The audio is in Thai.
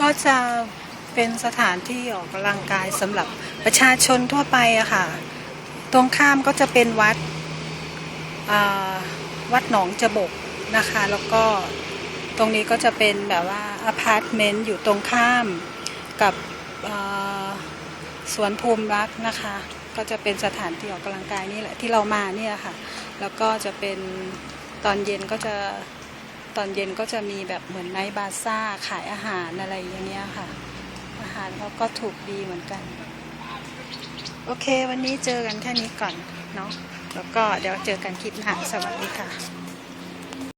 ก็จะเป็นสถานที่ออกกำลังกายสำหรับประชาชนทั่วไปอะค่ะ ตรงข้ามก็จะเป็นวัดวัดหนองจบกนะคะ แล้วก็ตรงนี้ก็จะเป็นแบบว่าอพาร์ตเมนต์อยู่ตรงข้ามกับสวนภูมิรักนะคะ ก็จะเป็นสถานที่ออกกำลังกายนี่แหละที่เรามาเนี่ยค่ะ แล้วก็จะเป็นตอนเย็นก็จะ ตอนเย็นก็จะมีแบบเหมือนไนท์บาซ่าขายอาหารอะไรอย่างเงี้ยค่ะ อาหารเขาก็ถูกดีเหมือนกัน โอเค วันนี้เจอกันแค่นี้ก่อนเนาะแล้วก็เดี๋ยวเจอกันคลิปหน้าสวัสดีค่ะ